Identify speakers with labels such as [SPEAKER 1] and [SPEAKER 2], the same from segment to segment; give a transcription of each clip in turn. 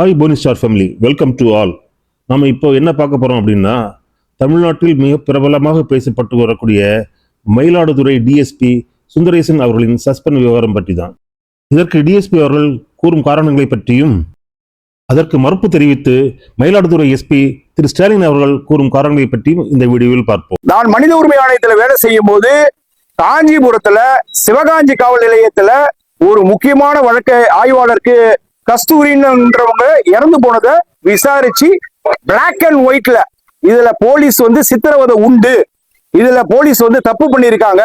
[SPEAKER 1] Hi pony star family welcome to all நம்ம இப்போ என்ன பார்க்க போகிறோம் அப்படின்னா தமிழ்நாட்டில் மிக பிரபலமாக பேசப்பட்டு வரக்கூடிய மயிலாடுதுறை டிஎஸ்பி சுந்தரேசன் அவர்களின் சஸ்பெண்ட் விவகாரம் பற்றி தான் இதற்கு டிஎஸ்பி அவர்கள் கூறும் காரணங்களை பற்றியும் அதற்கு மறுப்பு தெரிவித்து மயிலாடுதுறை எஸ்பி திரு ஸ்டாலின் அவர்கள் கூறும் காரணங்களை பற்றியும் இந்த வீடியோவில் பார்ப்போம்.
[SPEAKER 2] நான் மனித உரிமை ஆணையத்தில் வேலை செய்யும் போது காஞ்சிபுரத்துல சிவகாஞ்சி காவல் நிலையத்துல ஒரு முக்கியமான வழக்கு ஆய்வாளருக்கு கஸ்தூரின்றவங்க இறந்து போனதை விசாரிச்சு பிளாக் அண்ட் ஒயிட்ல இதுல போலீஸ் வந்து சித்திரவதை உண்டு. இதுல போலீஸ் வந்து தப்பு பண்ணியிருக்காங்க.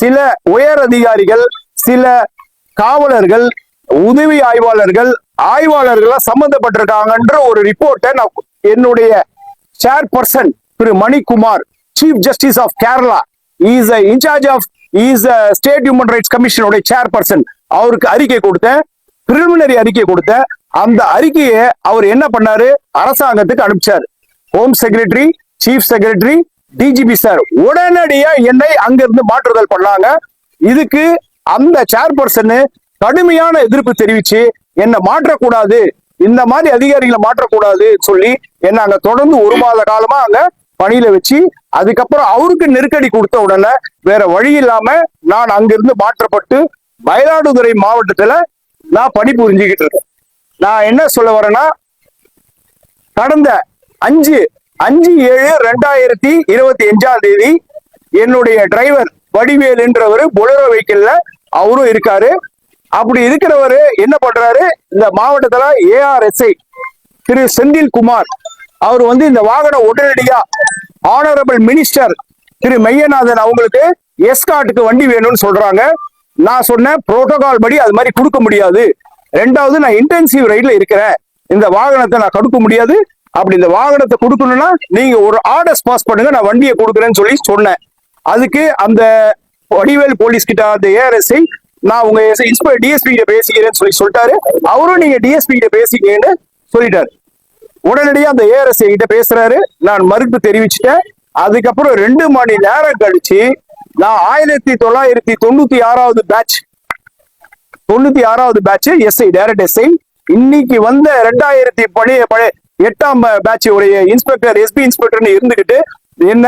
[SPEAKER 2] சில உயர் அதிகாரிகள் சில காவலர்கள் உதவி ஆய்வாளர்கள் ஆய்வாளர்களா சம்பந்தப்பட்டிருக்காங்கன்ற ஒரு ரிப்போர்ட்டை நான் என்னுடைய chairperson Thiru Manikumar chief justice of Kerala is in-charge of is state human rights கமிஷனுடைய chairperson அவருக்கு அறிக்கை கொடுத்தேன். பிரிலிமினரி அறிக்கை கொடுத்த அந்த அறிக்கையை அவர் என்ன பண்ணாரு? அரசாங்கத்துக்கு அனுப்பிச்சார். Home secretary chief secretary DGP sir உடனடியா என்னை அங்கிருந்து மாற்றுதல் பண்ணாங்க. இதுக்கு அந்த சேர்பர்சன் கடுமையான எதிர்ப்பு தெரிவிச்சு என்னை மாற்றக்கூடாது. இந்த மாதிரி அதிகாரிகளை மாற்றக்கூடாது சொல்லி என்ன அங்க தொடர்ந்து ஒரு மாத காலமா அங்க பணியில வச்சு அதுக்கப்புறம் அவருக்கு நெருக்கடி கொடுத்த உடனே வேற வழி இல்லாம நான் அங்கிருந்து மாற்றப்பட்டு மயிலாடுதுறை மாவட்டத்துல நான் பணிபுரிஞ்சுக்கிட்டு இருக்கேன். நான் என்ன சொல்ல வரேன்னா கடந்த அஞ்சு அஞ்சு ஏழு ரெண்டாயிரத்தி இருபத்தி அஞ்சாம் தேதி என்னுடைய டிரைவர் வடிவேலுன்றவர் பொலரோ வெஹிக்கிள்ல அவரும் இருக்காரு. அப்படி இருக்கிறவரு என்ன பண்றாரு? இந்த மாவட்டத்துல ஏஆர்எஸ்ஐ திரு செந்தில் குமார் அவர் வந்து இந்த வாகனம் உடனடியா ஆனரபிள் மினிஸ்டர் திரு மையநாதன் அவங்களுக்கு எஸ்காட்டுக்கு வண்டி வேணும்னு சொல்றாங்க. நான் சொன்னேன் புரோட்டோகால் படி அது மாதிரி கொடுக்க முடியாது. ரெண்டாவது நான் இன்டென்சிவ் ரைட்ல இருக்கிறேன். இந்த வாகனத்தை நான் கொடுக்க முடியாது. அப்படி இந்த வாகனத்தை கொடுக்கணும்னா நீங்க ஒரு ஆர்டர்ஸ் பாஸ் பண்ணுங்க நான் வண்டியை கொடுக்குறேன்னு சொல்லி சொன்னேன். அதுக்கு அந்த வடிவேல் போலீஸ் கிட்ட அந்த ஏஆர்எஸ்ஐ நான் உங்க இன்ஸ்பெக்டர் டிஎஸ்பி கிட்ட பேசிக்கிறேன்னு சொல்லி சொல்லிட்டாரு. அவரும் நீங்க டிஎஸ்பி கிட்ட பேசிக்கன்னு சொல்லிட்டாரு. உடனடியாக அந்த ஏஆர்எஸ்ஐ கிட்ட பேசுறாரு. நான் மறுப்பு தெரிவிச்சுட்டேன். அதுக்கப்புறம் ரெண்டு மணி நேரம் கழிச்சு நான் ஆயிரத்தி தொள்ளாயிரத்தி தொண்ணூத்தி ஆறாவது பேட்ச் தொண்ணூத்தி ஆறாவது பேட்ச் எஸ்ஐ டைரக்ட் எஸ்ஐ இன்னைக்கு வந்த ரெண்டாயிரத்தி பழைய பழைய எட்டாம் பேட்ச் உடைய இன்ஸ்பெக்டர் எஸ்பி இன்ஸ்பெக்டர்னு இருந்துகிட்டு என்ன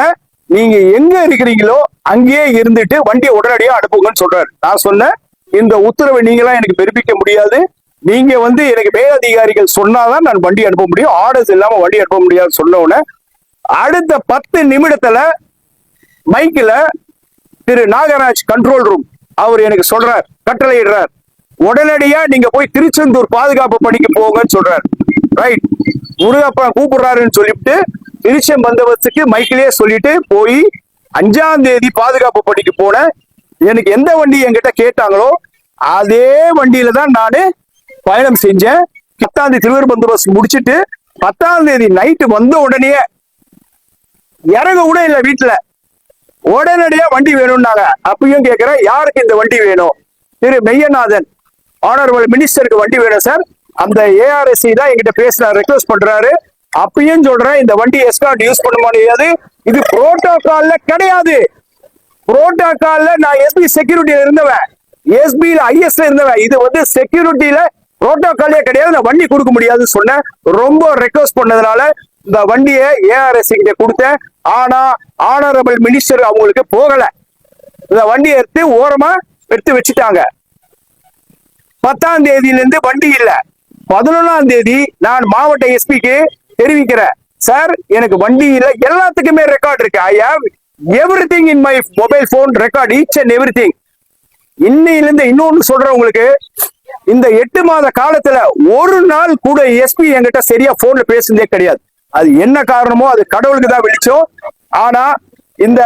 [SPEAKER 2] நீங்க எங்க இருக்கிறீங்களோ அங்கேயே இருந்துட்டு வண்டியை உடனடியா அனுப்புங்கன்னு சொல்றாரு. நான் சொன்னேன் இந்த உத்தரவை நீங்களாம் எனக்கு பிறப்பிக்க முடியாது. நீங்க வந்து எனக்கு மேலதிகாரிகள் சொன்னாதான் நான் வண்டி அனுப்ப முடியும். ஆர்டர்ஸ் இல்லாம வண்டி அனுப்ப முடியாது சொன்ன உடனே அடுத்த பத்து நிமிடத்துல மைக்கில் திரு நாகராஜ் கண்ட்ரோல் ரூம் அவர் எனக்கு சொல்றார் கட்டளையிடுறார். உடனடியா நீங்க போய் திருச்செந்தூர் பாதுகாப்பு பணிக்கு போங்கன்னு சொல்றாரு. ரைட் முருகப்பா கூப்பிடுறாருன்னு சொல்லிட்டு திருச்செம் பந்தவத்துக்கு மைக்கிலேயே சொல்லிட்டு போய் அஞ்சாம் தேதி பாதுகாப்பு பணிக்கு போனேன் எனக்கு எந்த வண்டி என்கிட்ட கேட்டாங்களோ அதே வண்டியில தான் நான் பயணம் செஞ்சேன். பத்தாம் தேதி திருவர் பந்தோபஸ்து முடிச்சுட்டு பத்தாம் தேதி நைட்டு வந்த உடனே இறங்க கூட இல்லை வீட்டுல உடனடியா வண்டி வேணும்னாங்க. அப்பயும் கேட்கிறேன் யாருக்கு இந்த வண்டி வேணும்? திரு மெய்யநாதன் ஆனரபிள் மினிஸ்டருக்கு வண்டி வேணும் சார் அந்த ஏஆர்எஸ்சி தான் எங்கிட்ட பேசுறாரு ரெக்வஸ்ட் பண்றாரு. அப்பயும் சொல்றேன் இந்த வண்டி எஸ்கார்ட் யூஸ் பண்ண முடியாது இது புரோட்டோகால்ல கிடையாது. புரோட்டோகால்ல நான் எஸ்பி செக்யூரிட்டியில இருந்தவன். எஸ்பியில ஐஎஸ்ல இருந்தவன். இது வந்து செக்யூரிட்டியில புரோட்டோகாலே கிடையாது. நான் வண்டி கொடுக்க முடியாதுன்னு சொன்னேன். ரொம்ப ரெக்வஸ்ட் பண்ணதுனால இந்த வண்டியை ஏஆர்எஸ் கிட்ட கொடுத்தேன். ஆனா ஆனரபிள் மினிஸ்டர் அவங்களுக்கு போகல. இந்த வண்டியை எடுத்து ஓரமா எடுத்து வச்சுட்டாங்க. பத்தாம் தேதியிலிருந்து வண்டி இல்ல. பதினொன்னாம் தேதி நான் மாவட்ட எஸ்பிக்கு தெரிவிக்கிறேன். சார் எனக்கு வண்டி இல்லை. எல்லாத்துக்குமே ரெக்கார்ட் இருக்கு. I have everything in my mobile phone record each and everything இன்னையிலிருந்து இன்னொன்னு சொல்றேன் உங்களுக்கு. இந்த எட்டு மாத காலத்துல ஒரு நாள் கூட எஸ்பி என்கிட்ட சரியா போன்ல பேசுனதே கிடையாது. அது என்ன காரணமோ அது கடவுளுக்கு தான் வெளிச்சம். ஆனா இந்த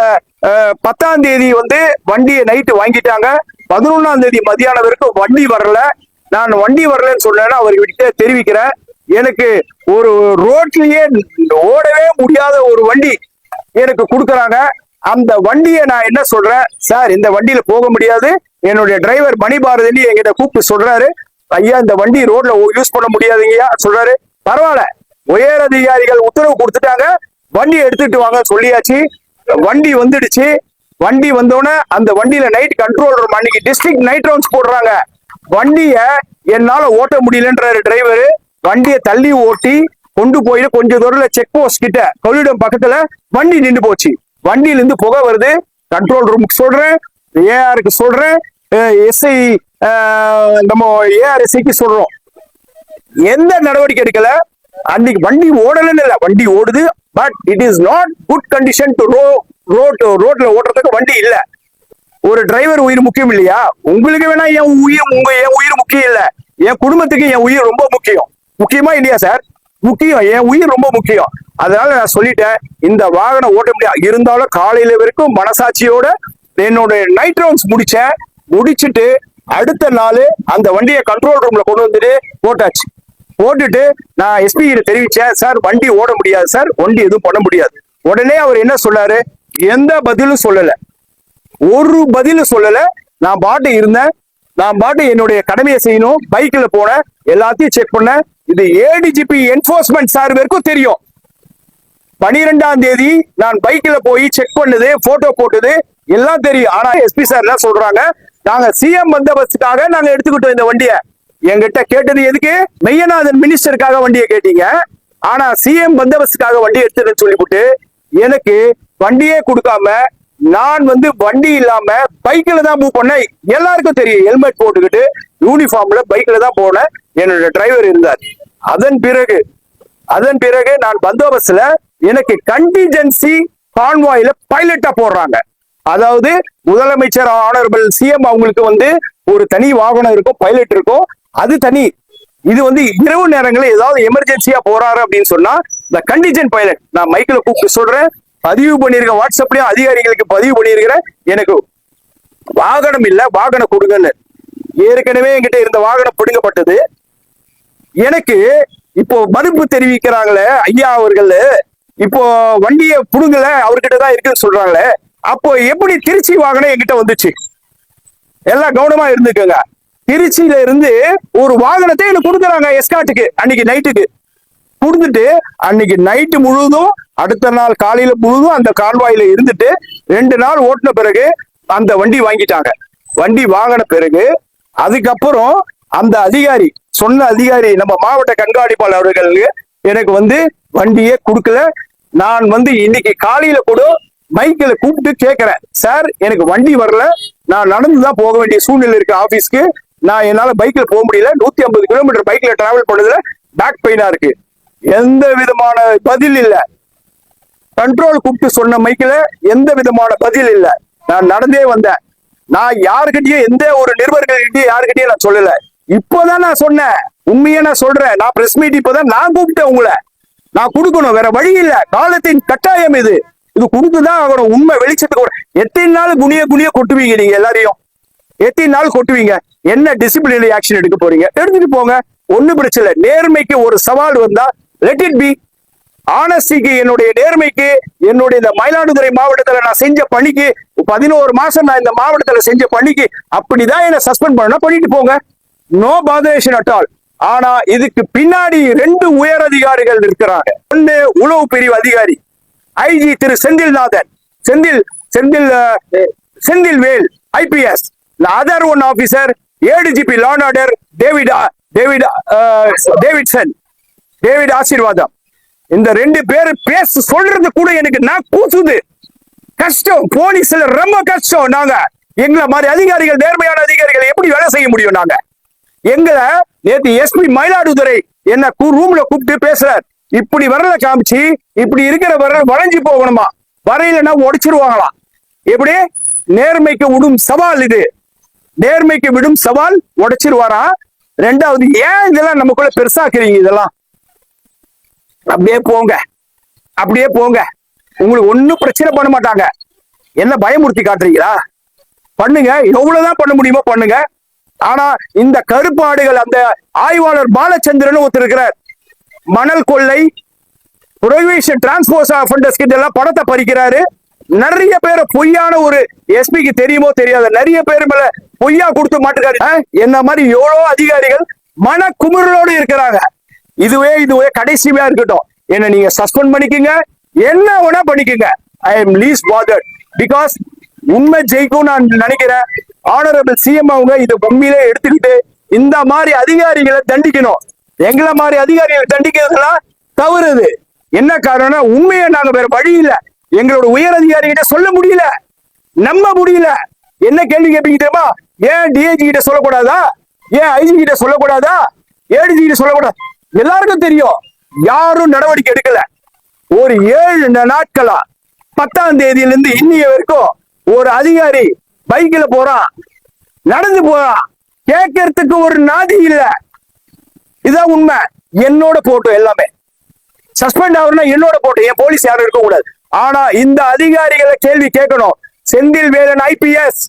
[SPEAKER 2] பத்தாம் தேதி வந்து வண்டியை நைட்டு வாங்கிட்டாங்க. பதினொன்னாம் தேதி மதியானம் வரைக்கும் வண்டி வரல. நான் வண்டி வரலன்னு சொன்னேன்னா அவர்கிட்ட தெரிவிக்கிறேன். எனக்கு ஒரு ரோட்லயே ஓடவே முடியாத ஒரு வண்டி எனக்கு கொடுக்குறாங்க. அந்த வண்டியை நான் என்ன சொல்றேன்? சார் இந்த வண்டியில போக முடியாது. என்னுடைய டிரைவர் மணி பாரதின்னு என்கிட்ட கூப்பிட்டு சொல்றாரு. ஐயா இந்த வண்டி ரோட்ல யூஸ் பண்ண முடியாதுங்கய்யா சொல்றாரு. பரவாயில்ல. உயர் அதிகாரிகள் உத்தரவு கொடுத்துட்டாங்க. வண்டி எடுத்துட்டு வாங்க சொல்லியாச்சு. வண்டி வந்துடுச்சு. வண்டி வந்தோடனே அந்த வண்டியில நைட் கண்ட்ரோல் ரூம் அன்னைக்கு டிஸ்ட்ரிக்ட் நைட் ரவுண்ட்ஸ் போடுறாங்க. வண்டிய என்னால ஓட்ட முடியலன்றாரு டிரைவர் வண்டியை தள்ளி ஓட்டி கொண்டு போய் கொஞ்ச தூரத்துல செக் போஸ்ட் கிட்ட கொள்ளிடம் பக்கத்துல வண்டி நின்று போச்சு. வண்டியில இருந்து புகை வருது. கண்ட்ரோல் ரூமுக்கு சொல்றேன். ஏஆருக்கு சொல்றேன். எஸ்ஐ நம்ம ஏஆர்எஸ்ஐக்கு சொல்றோம். எந்த நடவடிக்கை எடுக்கல? அன்னைக்கு வண்டி ஓடலன்னு இல்ல வண்டி ஓடுது but it is not good condition to ro road ரோட்ல ஓட்டுறதுக்கு வண்டி இல்ல. ஒரு டிரைவர் உயிர் முக்கியம் இல்லையா? உங்களுக்கு வேணா என் உயிர் உங்க என் உயிர் முக்கியம் இல்ல. என் குடும்பத்துக்கு என் உயிர் ரொம்ப முக்கியம். முக்கியமா இல்லையா சார் முக்கியம் என் உயிர் ரொம்ப முக்கியம். அதனால நான் சொல்லிட்டேன் இந்த வாகனம் ஓட்ட முடியாது இருந்தாலும் காலையில வரைக்கும் மனசாட்சியோட என்னோட நைட் ரவுண்ட்ஸ் முடிச்சேன். முடிச்சிட்டு அடுத்த நாள் அந்த வண்டியை கண்ட்ரோல் ரூம்ல கொண்டு வந்துட்டு போட்டாச்சு போட்டுட்டு நான் எஸ்பி கிட்ட தெரிவிச்சேன் சார் வண்டி ஓட முடியாது சார். வண்டி எதுவும் பண்ண முடியாது. உடனே அவர் என்ன சொன்னாரு எந்த பதிலும் சொல்லல. ஒரு பதிலும் சொல்லல. நான் பாட்டு இருந்தேன். நான் பாட்டு என்னுடைய கடமையை செய்யணும். பைக்ல போனேன். எல்லாத்தையும் செக் பண்ணேன். இது ஏடிஜிபி என்போர்ஸ்மெண்ட் சார் வரைக்கும் தெரியும். பனிரெண்டாம் தேதி நான் பைக்ல போய் செக் பண்ணது போட்டோ போட்டது எல்லாம் தெரியும். ஆனா எஸ்பி சார் என்ன சொல்றாங்க? நாங்க சிஎம் பந்தோபஸ்துக்காக நாங்க எடுத்துக்கிட்டோம் இந்த வண்டியை. என்கிட்ட கேட்டது எதுக்கு? மெய்யநாதன் மினிஸ்டருக்காக வண்டியை கேட்டீங்க. ஆனா சிஎம் பந்தோபஸ்துக்காக வண்டி எடுத்துன்னு சொல்லிவிட்டு எனக்கு வண்டியே கொடுக்காம நான் வந்து வண்டி இல்லாம பைக்ல தான் மூவ் பண்ணேன். எல்லாருக்கும் தெரியும் ஹெல்மெட் போட்டுக்கிட்டு யூனிஃபார்ம்ல பைக்ல தான் போனேன். என்னோட டிரைவர் இருந்தார். அதன் பிறகு அதன் பிறகு நான் பந்தோபஸ்துல எனக்கு கண்டிஜென்சி கான்வாயில பைலட்டா போடுறாங்க. அதாவது முதலமைச்சர் ஆனரபிள் சிஎம் அவங்களுக்கு வந்து ஒரு தனி வாகனம் இருக்கும் பைலட் இருக்கும். அது தனி. இது வந்து இரவு நேரங்களில் ஏதாவது எமர்ஜென்சியா போறாரு அப்படின்னு சொன்னா இந்த கண்டிஜன் பைலட் நான் மைக்கில் கூப்பிட்டு சொல்றேன். பதிவு பண்ணியிருக்கேன் வாட்ஸ்அப்லயும் அதிகாரிகளுக்கு பதிவு பண்ணியிருக்கிறேன் எனக்கு வாகனம் இல்ல வாகனம் கொடுங்கன்னு. ஏற்கனவே என்கிட்ட இருந்த வாகனம் பிடுங்கப்பட்டது. எனக்கு இப்போ மறுப்பு தெரிவிக்கிறாங்களே ஐயா அவர்கள். இப்போ வண்டியை புடுங்கல அவர்கிட்ட தான் இருக்குன்னு சொல்றாங்களே. அப்போ எப்படி திருச்சி வாகனம் என்கிட்ட வந்துச்சு? எல்லாம் கவனமா இருந்துக்கோங்க. திருச்சியில இருந்து ஒரு வாகனத்தை எனக்கு கொடுக்குறாங்க எஸ்காட்டுக்கு அன்னைக்கு நைட்டுக்கு கொடுத்துட்டு அன்னைக்கு நைட்டு முழுதும் அடுத்த நாள் காலையில முழுதும் அந்த கால்வாயில இருந்துட்டு ரெண்டு நாள் ஓட்டின பிறகு அந்த வண்டி வாங்கிட்டாங்க. வண்டி வாங்கின பிறகு அதுக்கப்புறம் அந்த அதிகாரி சொன்ன அதிகாரி நம்ம மாவட்ட கண்காணிப்பாளர் அவர்களுக்கு எனக்கு வந்து வண்டியே கொடுக்கல. நான் வந்து இன்னைக்கு காலையில கூட மைக்கில் கூப்பிட்டு கேட்கிறேன் சார் எனக்கு வண்டி வரல. நான் நடந்து தான் போக வேண்டிய சூழ்நிலை இருக்கு ஆபீஸ்க்கு நான் என்னால பைக்ல போக முடியல. நூத்தி ஐம்பது கிலோமீட்டர் பைக்ல டிராவல் பண்ணதுல பேக் பெயினா இருக்கு. எந்த விதமான பதில் இல்ல. கண்ட்ரோல் கூப்பிட்டு சொன்ன மைக்கில் எந்த விதமான பதில் இல்ல. நான் நடந்தே வந்தேன். நான் யாருக்கிட்டயும் எந்த ஒரு நிருபர்கள்கிட்டயும் யாருக்கிட்டயும் நான் சொல்லல. இப்போதான் நான் சொன்னேன். உண்மையா நான் சொல்றேன். நான் பிரஸ் மீட் இப்போதான் நான் கூப்பிட்டேன் உங்களை. நான் கொடுக்கணும். வேற வழி இல்ல. காலத்தின் கட்டாயம் இது. இது கொடுத்துதான் ஆகணும். உண்மை வெளிச்சத்துக்கு எத்தனை நாள் குனிய குனிய கொட்டுவீங்க நீங்க எல்லாரையும்? எத்தனை நாள் கொட்டுவீங்க. என்ன டிசிப்ளினரி ஆக்ஷன் எடுக்க போறீங்க? எடுத்துட்டு போங்க. ஒன்னும் பிரச்சனை இல்லை. நேர்மைக்கு ஒரு சவால் வந்தா லெட் இட் பி ஆனஸ்டிக்கு என்னுடைய நேர்மைக்கு என்னுடைய இந்த மயிலாடுதுறை மாவட்டத்துல நான் செஞ்ச பணிக்கு பதினோரு மாசம் நான் இந்த மாவட்டத்துல செஞ்ச பணிக்கு அப்படிதான் என்ன சஸ்பெண்ட் பண்ண பண்ணிட்டு போங்க. நோ பாதரேஷன் அட் ஆல் ஆனா இதுக்கு பின்னாடி ரெண்டு உயர் அதிகாரிகள் இருக்கிறாங்க ஒன்னு உளவு பிரிவு அதிகாரி IG Thiru Senthilnathan Senthil Senthil Senthil Vel IPS other one officer ADGP law and order David ah- David Davidson David Aseervatham இந்த ரெண்டு பேர் பேச சொல்றது கூட எனக்கு நான் கூசுது கஷ்டம் போலீஸ்ல ரொம்ப கஷ்டம் நாங்க. எங்களை மாதிரி அதிகாரிகள் நேர்மையான அதிகாரிகள் எப்படி வேலை செய்ய முடியும் நாங்க? எங்களை நேத்து எஸ்பி மயிலாடுதுறை என்ன ரூம்ல கூப்பிட்டு பேசுறார். இப்படி வரல காமிச்சு இப்படி இருக்கிற வரல வளைஞ்சு போகணுமா? வரையிலன்னா உடைச்சிருவாங்களாம் எப்படி? நேர்மைக்கு விடும் சவால் இது. நேர்மைக்கு விடும் சவால் உடைச்சிருவாரா? ரெண்டாவது ஏன் இதெல்லாம் நமக்குள்ள பெருசாக்குறீங்க இதெல்லாம்? அப்படியே போங்க. அப்படியே போங்க. உங்களுக்கு ஒண்ணும் பிரச்சனை பண்ண மாட்டாங்க. என்ன பயமுறுத்தி காட்டுறீங்களா? பண்ணுங்க. எவ்வளவுதான் பண்ண முடியுமோ பண்ணுங்க. ஆனா இந்த கருப்பாடுகள் அந்த ஆய்வாளர் பாலச்சந்திரன் ஒருத்தர் இருக்கிறார். மணல் கொள்ளை ப்ரொவிஷன் டிரான்ஸ்போர்ட் ஃபண்டர்ஸ் கிட்ட எல்லாம் பணத்தை பறிக்கிறாரு. நிறைய பேர் பொய்யான ஒரு எஸ்பிக்கு தெரியுமோ தெரியாது நிறைய பேர் மேல பொய்யா கொடுத்து மாட்டுக்காரு என்ன மாதிரி எவ்வளோ அதிகாரிகள் மன குமுறலோடு இருக்கிறாங்க. இதுவே இதுவே கடைசியா இருக்கட்டும். என்ன நீங்க சஸ்பெண்ட் பண்ணிக்கங்க. என்ன வேணா பண்ணிக்கங்க. I am least bothered because உண்மை ஜெயிக்கும் நான் நினைக்கிறேன். ஆனரபிள் சிஎம் அவங்க இதை உண்மையிலே எடுத்துக்கிட்டு இந்த மாதிரி அதிகாரிகளை தண்டிக்கணும். எங்களை மாதிரி அதிகாரிகளை தண்டிக்கிறதுலாம் தவறுது என்ன காரணம் உண்மையை நாங்க வேற வழி இல்ல. எங்களோட உயர் அதிகாரிகிட்ட சொல்ல முடியல. நம்ப முடியல. என்ன கேள்வி கேட்பீங்க தெரியுமா? ஏன் டிஐஜி கிட்ட சொல்லக்கூடாதா? ஏன் ஐஜி கிட்ட சொல்லக்கூடாதா? ஏடிஜி கிட்ட சொல்லக்கூடாது? எல்லாருக்கும் தெரியும். யாரும் நடவடிக்கை எடுக்கல. ஒரு ஏழு நாட்களா பத்தாம் தேதியில இருந்து இன்னைய வரைக்கும் ஒரு அதிகாரி பைக்ல போறான். நடந்து போறான். கேட்கறதுக்கு ஒரு நாதி இல்ல. இதான் உண்மை. என்னோட போட்டோ எல்லாமே. சஸ்பெண்ட் ஆகுறதுனா என்னோட போட்டோ என் போலீஸ் யாரும் இருக்க கூடாது ஆனா இந்த அதிகாரிகளை கேள்வி கேட்கணும். Senthil Velan IPS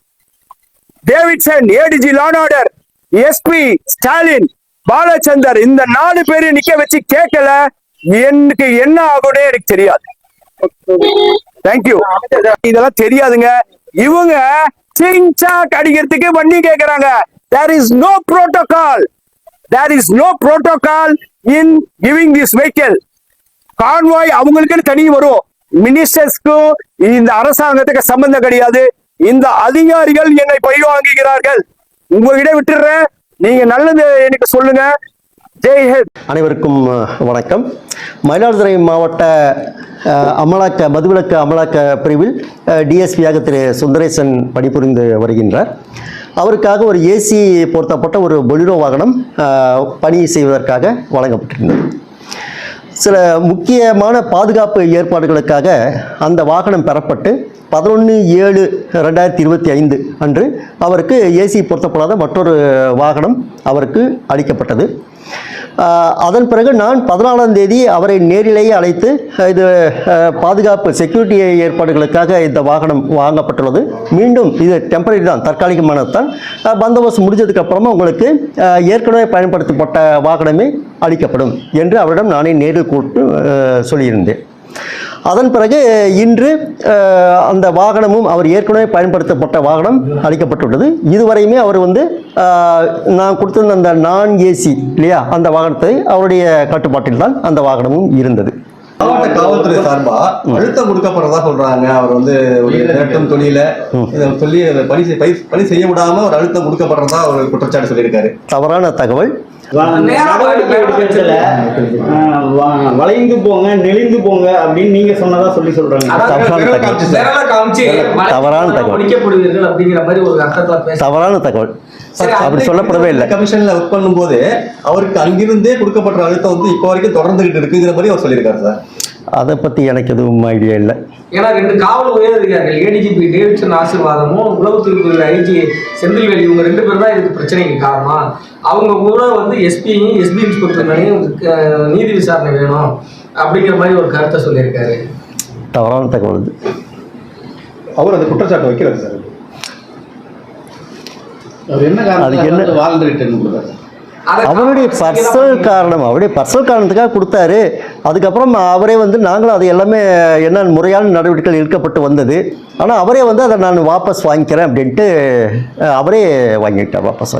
[SPEAKER 2] Davidson ADG law and order SP Stalin Balachander இந்த நாலு பேரையும் நிக்க வச்சு கேட்கல. எனக்கு என்ன ஆகும்னே எனக்கு தெரியாது. தேங்க்யூ இதெல்லாம் தெரியாதுங்க. இவங்க சிங்சா அடிக்கிறதுக்கு வண்டி கேக்குறாங்க. There is no protocol there is no protocol in giving this vehicle convoy அவங்களுக்குன்னு தனி வரும். மினிஸ்டர்ஸ்க்கும் இந்த அரசாங்கத்துக்கு சம்பந்தம் கிடையாது. இந்த அதிகாரிகள் என்னை பழி வாங்குகிறார்கள். உங்ககிட்ட விட்டுடுறேன். நீங்க நல்லது எனக்கு சொல்லுங்க. ஜெய்
[SPEAKER 3] அனைவருக்கும் வணக்கம். மயிலாடுதுறை மாவட்ட அமலாக்க மதுவிலக்கு அமலாக்க பிரிவில் டிஎஸ்பியாக திரு சுந்தரேசன் பணிபுரிந்து வருகின்றார். அவருக்காக ஒரு ஏசி பொருத்தப்பட்ட ஒரு பொலிரோ வாகனம் பணி செய்வதற்காக வழங்கப்பட்டிருந்தது. சில முக்கியமான பாதுகாப்பு ஏற்பாடுகளுக்காக அந்த வாகனம் பெறப்பட்டு பதினொன்று ஏழு ரெண்டாயிரத்தி இருபத்தி ஐந்து அன்று அவருக்கு ஏசி பொருத்தப்படாத மற்றொரு வாகனம் அவருக்கு அளிக்கப்பட்டது. அதன் பிறகு நான் பதினாலாம் தேதி அவரை நேரிலேயே அழைத்து இது பாதுகாப்பு செக்யூரிட்டி ஏற்பாடுகளுக்காக இந்த வாகனம் வாங்கப்பட்டுள்ளது. மீண்டும் இது டெம்பரரி தான் தற்காலிகமானது தான் பந்தோபஸ்து முடிஞ்சதுக்கு அப்புறமா உங்களுக்கு ஏற்கனவே பயன்படுத்தப்பட்ட வாகனமே அளிக்கப்படும் என்று அவரிடம் நானே நேரில் கூப்பிட்டு சொல்லியிருந்தேன். அதன் பிறகு இன்று அந்த வாகனமும் அவர் ஏற்கனவே பயன்படுத்தப்பட்ட வாகனம் அளிக்கப்பட்டுள்ளது. இதுவரையுமே அவர் வந்து நான் கொடுத்திருந்த அந்த நான் ஏசி இல்லையா அந்த வாகனத்தை அவருடைய கட்டுப்பாட்டில் தான் அந்த வாகனமும் இருந்தது.
[SPEAKER 4] மாவட்ட காவல்துறை சார்பா அழுத்தம் கொடுக்கப்படுறதா சொல்றாங்க. அவர் வந்து ஒரு நேட்டம் தொழில சொல்லி பணி செய்- பணி- செய்ய விடாம ஒரு அழுத்தம் கொடுக்கப்படுறதா ஒரு குற்றச்சாட்டு சொல்லியிருக்காரு.
[SPEAKER 3] தவறான தகவல்.
[SPEAKER 5] நடவடிக்கை எடுக்கிறதுல வளைந்து போங்க நெளிந்து போங்க அப்படின்னு நீங்க சொன்னதா சொல்லி சொல்றாங்க.
[SPEAKER 3] தவறான தகவல்.
[SPEAKER 6] அப்படிங்கிற மாதிரி ஒரு அர்த்தத்துல
[SPEAKER 3] தவறான தகவல்.
[SPEAKER 6] சரி,
[SPEAKER 3] அப்படி சொல்லப்படவே இல்லை.
[SPEAKER 4] கமிஷன்ல ஒர்க் பண்ணும்போது அவருக்கு அங்கிருந்தே கொடுக்கப்படுற அழுத்தம் வந்து இப்போ வரைக்கும் தொடர்ந்துகிட்டு இருக்குங்கிற மாதிரி அவர் சொல்லியிருக்காரு சார்.
[SPEAKER 3] அதை பற்றி எனக்கு எதுவும் ஐடியா இல்லை.
[SPEAKER 6] ஏன்னா ரெண்டு காவல் உயர் அதிகாரிகள் ஏடிஜிபி டேவிட்சன் ஆசீர்வாதமும் உளவுத்துறை ஐஜி செந்தில்வேலி இவங்க ரெண்டு பேரும் தான் இதுக்கு பிரச்சனைக்கு காரணம். அவங்க கூட வந்து எஸ்பியும் எஸ்பி இன்ஸ்பெக்டர் மேலேயும் அஹ், நீதி விசாரணை வேணும் அப்படிங்கிற மாதிரி ஒரு கருத்தை சொல்லியிருக்காரு.
[SPEAKER 3] தவறான தகவல்
[SPEAKER 7] அவர் அந்த குற்றச்சாட்டு வைக்கிறார் சார். அவர் என்ன
[SPEAKER 3] அதுக்கு என்ன- அவருடைய பர்சனல் காரணம் அவருடைய பர்சனல் காரணத்துக்காக கொடுத்தாரு. அதுக்கப்புறம் அவரே வந்து நாங்களும் அது எல்லாமே என்ன முறையான நடவடிக்கைகள் எடுக்கப்பட்டு வந்தது. ஆனால் அவரே வந்து அதை நான் வாபஸ் வாங்கிக்கிறேன் அப்படின்ட்டு அவரே வாங்கிட்டார் வாபஸ்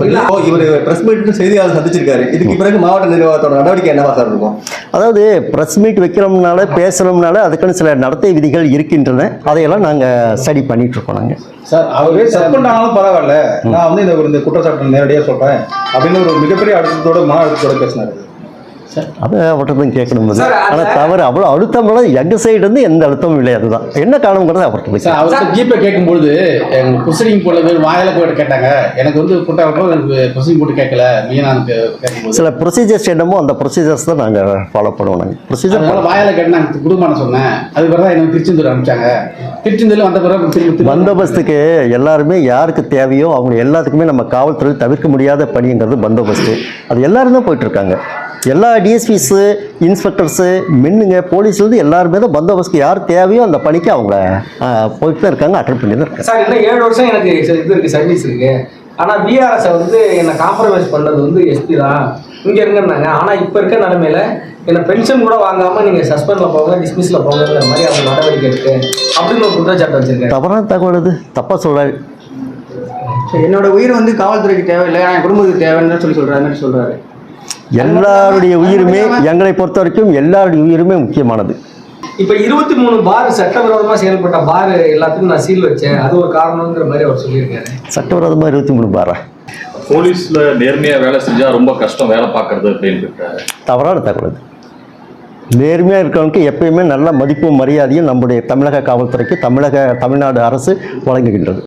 [SPEAKER 4] இவர் பிரஸ் மீட் செய்தியாளர் சந்திச்சிருக்காரு. இதுக்கு பிறகு மாவட்ட நிர்வாகத்தோட நடவடிக்கை என்னவா சார் இருக்கும்?
[SPEAKER 3] அதாவது ப்ரெஸ் மீட் வைக்கிறோம்னால பேசணும்னால அதுக்குன்னு சில நடத்தை விதிகள் இருக்கின்றன. அதையெல்லாம் நாங்கள் ஸ்டடி பண்ணிட்டு இருக்கோம் நாங்கள்
[SPEAKER 7] சார் அவரே ஆனாலும் பரவாயில்ல. நான் வந்து இந்த குற்றச்சாட்டு நேரடியாக சொல்றேன் அப்படின்னு ஒரு மிகப்பெரிய அழுத்தத்தோட மன அழுத்தத்தோட பேசினாரு.
[SPEAKER 3] அதை அவர்கிட்ட தான் கேட்கணும்
[SPEAKER 6] அது-
[SPEAKER 3] ஆனால் தவறு அவ்வளோ அழுத்தம்லாம் எங்கள் சைடு இருந்து எந்த அழுத்தமும் இல்லை அதுதான். என்ன காரணங்கிறத அவர்கிட்ட போய்
[SPEAKER 8] அவர்கிட்ட ஜிபே கேட்கும்பொழுது எங்க ப்ரொசீடிங் போல பேர் வாயில போயிட்டு கேட்டாங்க. எனக்கு வந்து குற்றம் எனக்கு ப்ரொசீடிங் போட்டு கேட்கல மீனானு கேட்கும்போது.
[SPEAKER 3] சில ப்ரொசீஜர்ஸ் என்னமோ அந்த ப்ரொசீஜர்ஸ் தான் நாங்கள் ஃபாலோ பண்ணுவோம் நாங்கள் ப்ரொசீஜர்
[SPEAKER 8] வாயில கேட்டு குடும்பம் சொன்னேன். அது பிறகு தான் எனக்கு திருச்செந்தூர் அனுப்பிச்சாங்க. திருச்செந்தூர்ல வந்த பிறகு
[SPEAKER 3] பந்தோபஸ்துக்கு எல்லாருமே யாருக்கு தேவையோ அவங்க எல்லாத்துக்குமே நம்ம காவல்துறை தவிர்க்க முடியாத பணிங்கிறது பந்தோபஸ்து. அது எல்லாரும் தான் போயிட்டு இருக்காங்க. எல்லா டிஎஸ்பிஸு இன்ஸ்பெக்டர்ஸு மின்னுங்க போலீஸ்லேருந்து எல்லாருமே தான் பந்தோபஸ்துக்கு யார் தேவையோ அந்த பணிக்கு அவங்க போயிட்டு தான் இருக்காங்க அட்டன் பண்ணி தான் இருக்காங்க.
[SPEAKER 6] சார் இன்னும் ஏழு வருஷம் எனக்கு இது இருக்கு சர்வீஸ் இருக்கு. ஆனா பிஆர்எஸ் வந்து என்னை காம்ப்ரமைஸ் பண்ணது வந்து எஸ்பி தான். இங்க இருங்கன்னாங்க. ஆனா இப்ப இருக்க நிலைமையில என்ன பென்ஷன் கூட வாங்காம நீங்க சஸ்பெண்ட்ல போங்க டிஸ்மிஸ்ல போங்கிற மாதிரி அவங்க நடவடிக்கை இருக்கு. அப்படின்னு ஒரு குற்றச்சாட்டு வச்சிருக்காரு.
[SPEAKER 3] தவறான தகவல் இது தப்பாக சொல்கிறாரு
[SPEAKER 5] என்னோட உயிர் வந்து காவல்துறைக்கு தேவையில்லை என் குடும்பத்துக்கு தேவைன்னு சொல்லி சொல்றாரு மாதிரி சொல்றாரு.
[SPEAKER 3] எல்லாருடைய உயிருமே எங்களை பொறுத்த வரைக்கும் எல்லாருடைய உயிருமே முக்கியமானது.
[SPEAKER 6] இப்ப இருபத்தி மூணு பார் சட்டவிரோதமா செயல்பட்ட பார் எல்லாத்துக்கும் நான் சீல் வச்சேன். அது ஒரு காரணங்கிற மாதிரி அவர் சொல்லியிருக்காரு.
[SPEAKER 3] சட்டவிரோதமாக இருபத்தி மூணு பாரா?
[SPEAKER 9] போலீஸ்ல நேர்மையா வேலை செஞ்சா ரொம்ப கஷ்டம் வேலை பார்க்கறது அப்படின்னு
[SPEAKER 3] தவறான தகவல். நேர்மையாக இருக்கிறவனுக்கு எப்பயுமே நல்ல மதிப்பும் மரியாதையும் நம்முடைய தமிழக காவல்துறைக்கு தமிழக தமிழ்நாடு அரசு வழங்குகின்றது.